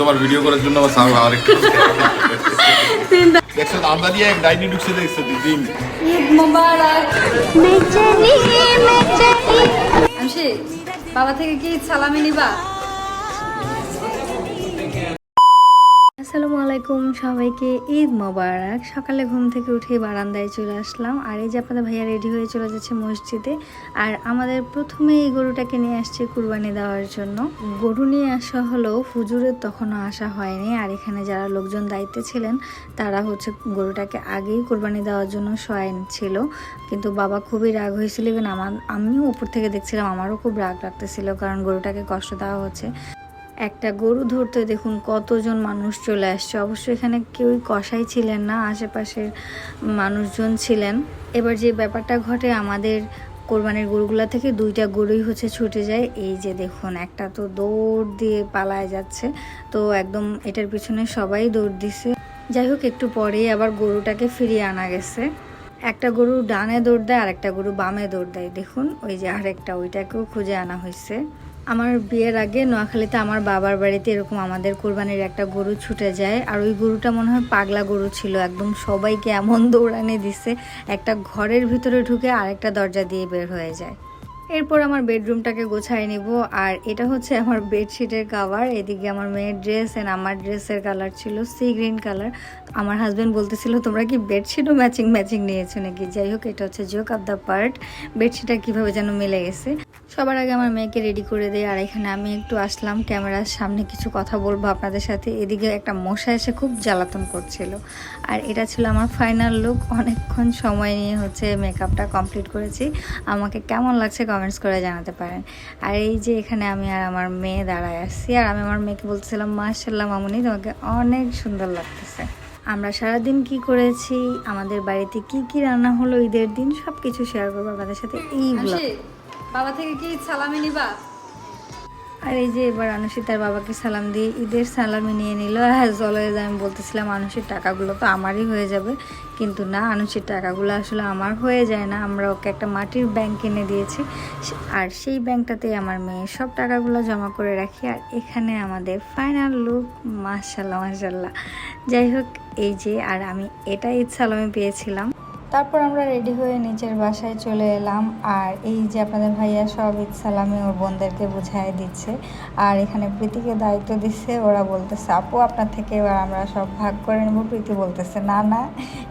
তোমার ভিডিও করার জন্য আমার সামনে আরেক দেখছ আমরা দিয়ে এক ডাইনি ঢুকছে দেখছ ঈদ মোবারক। বাবা থেকে কি সালামি নিবা? আসসালামু আলাইকুম, সবাইকে ঈদ মোবারক। সকালে ঘুম থেকে উঠে বারান্দায় চলে আসলাম। আর এই যে ভাইয়া রেডি হয়ে চলে যাচ্ছে মসজিদে, আর আমাদের প্রথমে এই গরুটাকে নিয়ে আসছে কুরবানি দেওয়ার জন্য। গরু নিয়ে আসা হলেও ফুজুরের তখনও আসা হয়নি, আর এখানে যারা লোকজন দায়িত্বে ছিলেন, তারা হচ্ছে গরুটাকে আগেই কুরবানি দেওয়ার জন্য শোয়াইন ছিল। কিন্তু বাবা খুবই রাগ হয়েছিল ইভেন আমার আমিও উপর থেকে দেখছিলাম, আমারও খুব রাগ লাগতেছিল, কারণ গরুটাকে কষ্ট দেওয়া হচ্ছে। একটা গরু ধরতে দেখুন কতজন মানুষ চলে আসছে। অবশ্য এখানে কেউই কষাই ছিলেন না, আশেপাশের মানুষজন ছিলেন। এবার যে ব্যাপারটা ঘটে, আমাদের কোরবানির গরুগুলা থেকে দুইটা গরুই হচ্ছে ছুটে যায়। এই যে দেখুন, একটা তো দৌড় দিয়ে পালায় যাচ্ছে। তো একদম এটার পিছনে সবাই দৌড় দিছে। যাই হোক, একটু পরেই আবার গরুটাকে ফিরিয়ে আনা গেছে। একটা গরু ডানে দৌড় দেয় আর একটা গরু বামে দৌড় দেয়। দেখুন, ওই যে আরেকটা, ওইটাকেও খুঁজে আনা হয়েছে আমার বিয়ের আগে নোয়াখালীতে আমার বাবার বাড়িতে এরকম আমাদের কোরবানির একটা গরু ছুটে যায়। আর ওই গরুটা মনে হয় পাগলা গরু ছিল, একদম সবাইকে এমন দৌড়ানে দিছে। একটা ঘরের ভিতরে ঢুকে আরেকটা দরজা দিয়ে বের হয়ে যায়। এরপর আমার বেডরুমটাকে গোছায় নিব, আর এটা হচ্ছে আমার বেডশিটের কাভার এদিকে আমার মেয়ের ড্রেস এন্ড আমার ড্রেসের কালার ছিল সি গ্রিন কালার আমার হাজব্যান্ড বলতেছিল, তোমরা কি বেডশিটও ম্যাচিং ম্যাচিং নিয়েছো নাকি? যাই হোক, এটা হচ্ছে জোক অফ দ্য পার্ট বেডশিটটা কীভাবে যেন মিলে গেছে। সবার আগে আমার মেয়েকে রেডি করে দেয় আর এখানে আমি একটু আসলাম, ক্যামেরার সামনে কিছু কথা বলব আপনাদের সাথে। এদিকে একটা মশা এসে খুব জ্বালাতন করছিল। আর এটা ছিল আমার ফাইনাল লুক অনেকক্ষণ সময় নিয়ে হচ্ছে মেকআপটা কমপ্লিট করেছি। আমাকে কেমন লাগছে কমেন্টস করে জানাতে পারেন। আর এই যে এখানে আমি আর আমার মেয়ে দাঁড়ায় আসছি আর আমি আমার মেয়েকে বলছিলাম মার্শাল্লাহ মামুনি, তোমাকে অনেক সুন্দর লাগতেছে। আমরা সারাদিন কি করেছি? আমাদের বাড়িতে কি কি রান্না হলো ঈদের দিন? সব কিছু শেয়ার করব আপনাদের সাথে। এই ব্লগ বাবা থেকে কি সালামি নিবা? আর এই যে এবার আনুষি তার বাবাকে সালাম দিয়ে ঈদের সালামি নিয়ে নিল। অ্যাজ অলওয়েজ আমি বলতেছিলাম, আনুষির টাকাগুলো তো আমারই হয়ে যাবে। কিন্তু না, আনুষির টাকাগুলো আসলে আমার হয়ে যায় না। আমরা ওকে একটা মাটির ব্যাংক কিনে দিয়েছি। আর সেই ব্যাংকটাতেই আমার মেয়ে সব টাকাগুলো জমা করে রাখি। আর এখানে আমাদের ফাইনাল লুক মাশাল্লাহ মাশাল্লাহ যাই হোক, এই যে, আর আমি এটা ঈদ সালামি পেয়েছিলাম। তারপর আমরা রেডি হয়ে নিচের বাসায় চলে এলাম। আর এই যে আপনাদের ভাইয়া সব ঈদ সালামি ওর বোনদেরকে বুঝাই দিচ্ছে। আর এখানে প্রীতিকে দায়িত্ব দিচ্ছে। ওরা বলতেছে, আপু, আপনার থেকে এবার আমরা সব ভাগ করে নেব। প্রীতি বলতেছে, না না,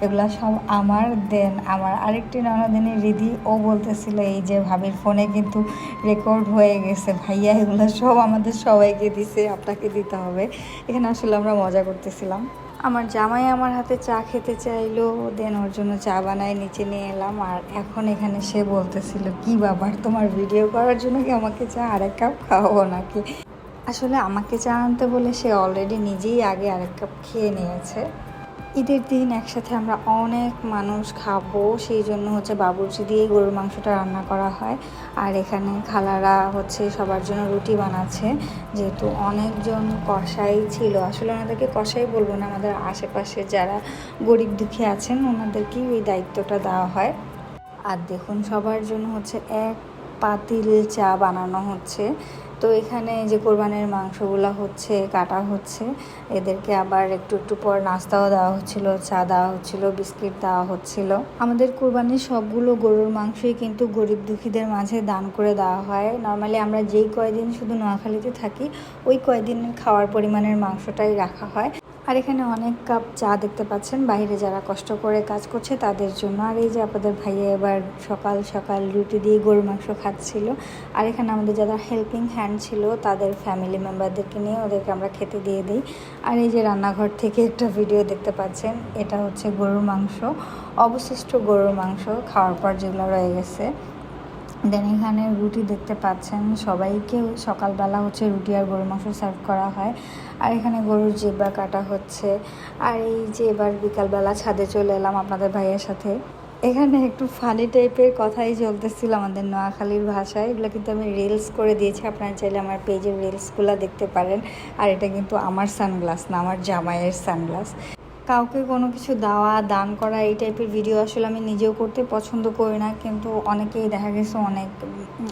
এগুলা সব আমার, দেন আমার আরেকটি ননদিনী রিধি। ও বলতেছিল, এই যে ভাবির ফোনে কিন্তু রেকর্ড হয়ে গেছে। ভাইয়া, এগুলো সব আমাদের সবাইকে দিছে, আপনাকে দিতে হবে। এখানে আসলে আমরা মজা করতেছিলাম। আমার জামাই আমার হাতে চা খেতে চাইলো দেন ওর জন্য চা বানায় নিচে নিয়ে এলাম। আর এখন এখানে সে বলতেছিল, কি ব্যাপার, তোমার ভিডিও করার জন্য কি আমাকে চা আরেক কাপ খাওয়াবো নাকি? আসলে আমাকে চা আনতে বলে সে অলরেডি নিজেই আগে আরেক কাপ খেয়ে নিয়েছে। ঈদের দিন একসাথে আমরা অনেক মানুষ খাব, সেই জন্য হচ্ছে বাবুর্চি দিয়ে গরুর মাংসটা রান্না করা হয়। আর এখানে খালারা হচ্ছে সবার জন্য রুটি বানাচ্ছে, যেহেতু অনেকজন কষাই ছিল। আসলে ওনাদেরকে কষাই বলব না, আমাদের আশেপাশে যারা গরিব দুঃখী আছেন, ওনাদেরকেই ওই দায়িত্বটা দেওয়া হয়। আর দেখুন, সবার জন্য হচ্ছে এক পাতিল চা বানানো হচ্ছে। তো এখানে যে কোরবানের মাংসগুলো হচ্ছে, কাটা হচ্ছে, এদেরকে আবার একটু একটু পর নাস্তাও দেওয়া হচ্ছিল, চা দেওয়া হচ্ছিল, বিস্কিট দেওয়া হচ্ছিল। আমাদের কোরবানির সবগুলো গরুর মাংসই কিন্তু গরিব দুঃখীদের মাঝে দান করে দেওয়া হয়। নর্মালি আমরা যেই কয়দিন শুধু নোয়াখালীতে থাকি, ওই কয়দিনের খাওয়ার পরিমাণের মাংসটাই রাখা হয়। আর এখানে অনেক কাপ চা দেখতে পাচ্ছেন। বাইরে যারা কষ্ট করে কাজ করছে তাদের জন্য। আর এই যে আপনাদের ভাইয়া এবার সকাল সকাল রুটি দিয়ে গরুর মাংস খাচ্ছিল। আর এখানে আমাদের যারা হেল্পিং হ্যান্ড ছিল, তাদের ফ্যামিলি মেম্বারদেরকে নিয়ে ওদেরকে আমরা খেতে দিয়ে দিই। আর এই যে রান্নাঘর থেকে একটা ভিডিও দেখতে পাচ্ছেন, এটা হচ্ছে গরুর মাংস। অবশিষ্ট গরুর মাংস খাওয়ার পর যেগুলো রয়ে গেছে। দেন এখানে রুটি দেখতে পাচ্ছেন। সবাইকে সকালবেলা হচ্ছে রুটি আর গরুর মাংস সার্ভ করা হয়। আর এখানে গরুর জিব্বা কাটা হচ্ছে। আর এই যে এবার বিকালবেলা ছাদে চলে এলাম আপনাদের ভাইয়ের সাথে। এখানে একটু ফানি টাইপের কথাই চলতেছিল আমাদের নোয়াখালীর ভাষায়। এগুলো কিন্তু আমি রিলস করে দিয়েছি। আপনারা চাইলে আমার পেজের রিলসগুলো দেখতে পারেন। আর এটা কিন্তু আমার সানগ্লাস না, আমার জামাইয়ের সানগ্লাস কাউকে কোনো কিছু দেওয়া, দান করা এই টাইপের ভিডিও আসলে আমি নিজেও করতে পছন্দ করি না। কিন্তু অনেকেই দেখা গেছে অনেক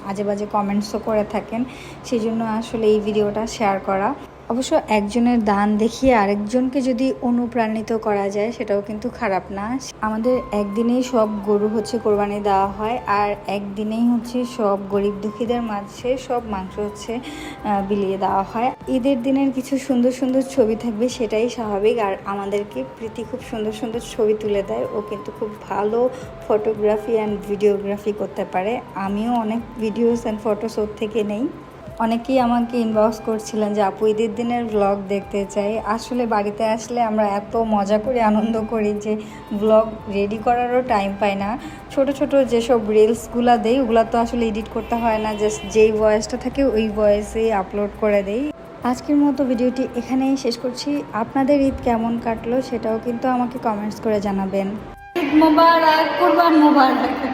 আজে বাজে কমেন্টসও করে থাকেন। সেই জন্য আসলে এই ভিডিওটা শেয়ার করা। অবশ্য একজনের দান দেখিয়ে আরেকজনকে যদি অনুপ্রাণিত করা যায়, সেটাও কিন্তু খারাপ না। আমাদের একদিনেই সব গরু হচ্ছে কোরবানি দেওয়া হয়, আর একদিনেই হচ্ছে সব গরিব দুঃখীদের মাঝে সব মাংস হচ্ছে বিলিয়ে দেওয়া হয়। ঈদের দিনের কিছু সুন্দর সুন্দর ছবি থাকবে, সেটাই স্বাভাবিক। আর আমাদেরকে প্রীতি খুব সুন্দর সুন্দর ছবি তুলে দেয়। ও কিন্তু খুব ভালো ফটোগ্রাফি অ্যান্ড ভিডিওগ্রাফি করতে পারে। আমিও অনেক ভিডিওস অ্যান্ড ফটোস ওর থেকে নেই। অনেকেই আমাকে ইনবক্স করছিলেন যে, আপু, ঈদের দিনের ব্লগ দেখতে চাই। আসলে বাড়িতে আসলে আমরা এত মজা করে আনন্দ করি যে ব্লগ রেডি করারও টাইম পাই না। ছোট ছোট যেসব রিলসগুলো দেই, ওগুলো তো আসলে এডিট করতে হয় না। জাস্ট যেই ভয়েসটা থাকে, ওই ভয়েসেই আপলোড করে দেই। আজকের মতো ভিডিওটি এখানেই শেষ করছি। আপনাদের ঈদ কেমন কাটলো সেটাও কিন্তু আমাকে কমেন্টস করে জানাবেন। মোবারক মোবারক।